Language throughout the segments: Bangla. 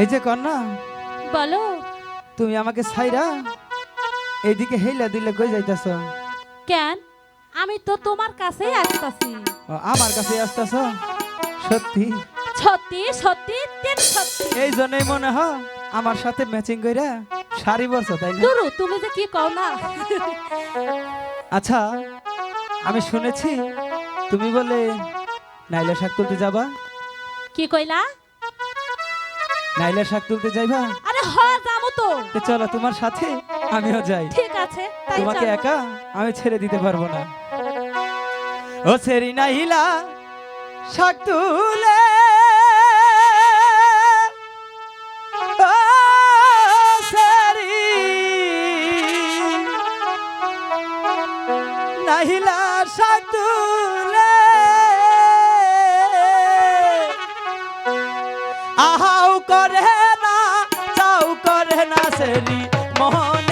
এই যে কন্যা বলো। তুমি আমাকে ছাইরা এইদিকে হেইলা দিলে কই যাইতাছ? কেন? আমি তো তোমার কাছেই আসতেছি। আমার কাছে আসতেছ? সত্যি? সত্যি সত্যি তিন সত্যি। এই জন্যই মনে হয় আমার সাথে ম্যাচিং কইরা শাড়ি বলছো তাই না? দুরু তুমি যে কি কও না? আচ্ছা আমি শুনেছি তুমি বলে নাইলা শাক তুলতে যাবা। কি কইলা? নাইলা শাক তুলতে যাইবা আরে হ যাব তো। চলো তোমার সাথে আমিও যাই। ঠিক আছে তোমাকে একা আমি ছেড়ে দিতে পারব না। ও সেরি নাহিলা শাক তুলে। নাহিলা শাক তুলে। সেরি মোহনের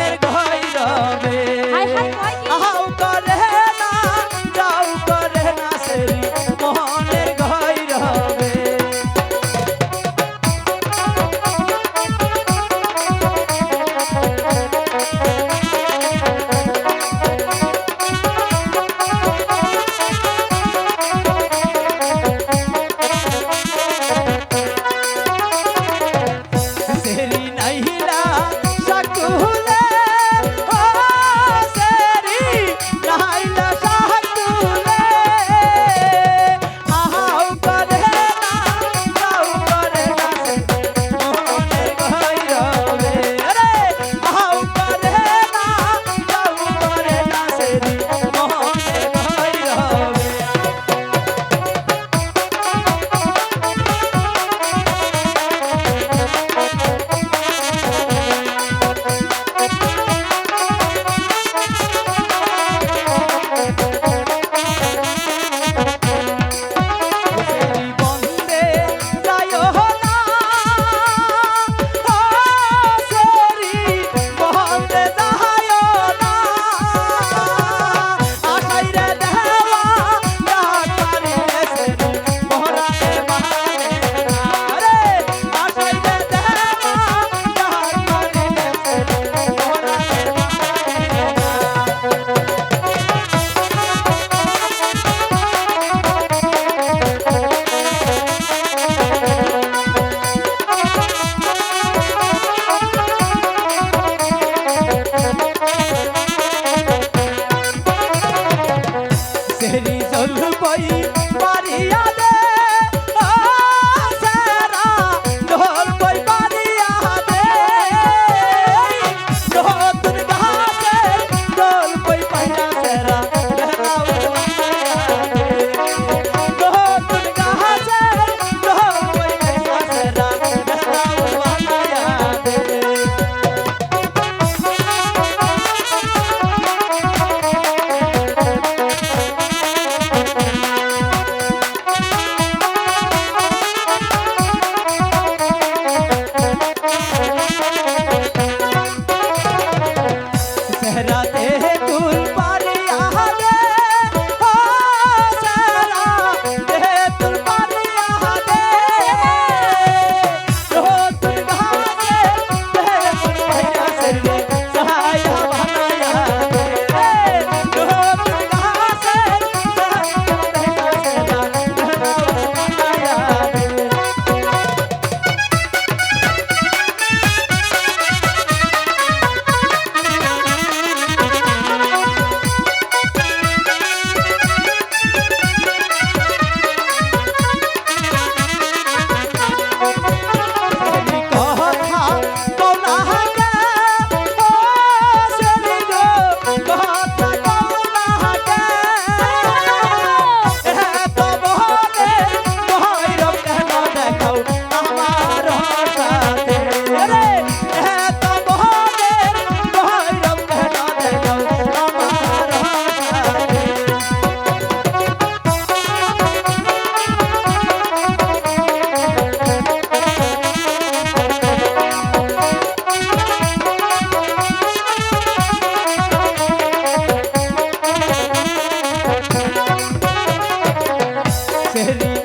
तेरे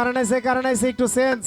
কারণ আছে কারণ আছে একটু চেঞ্জ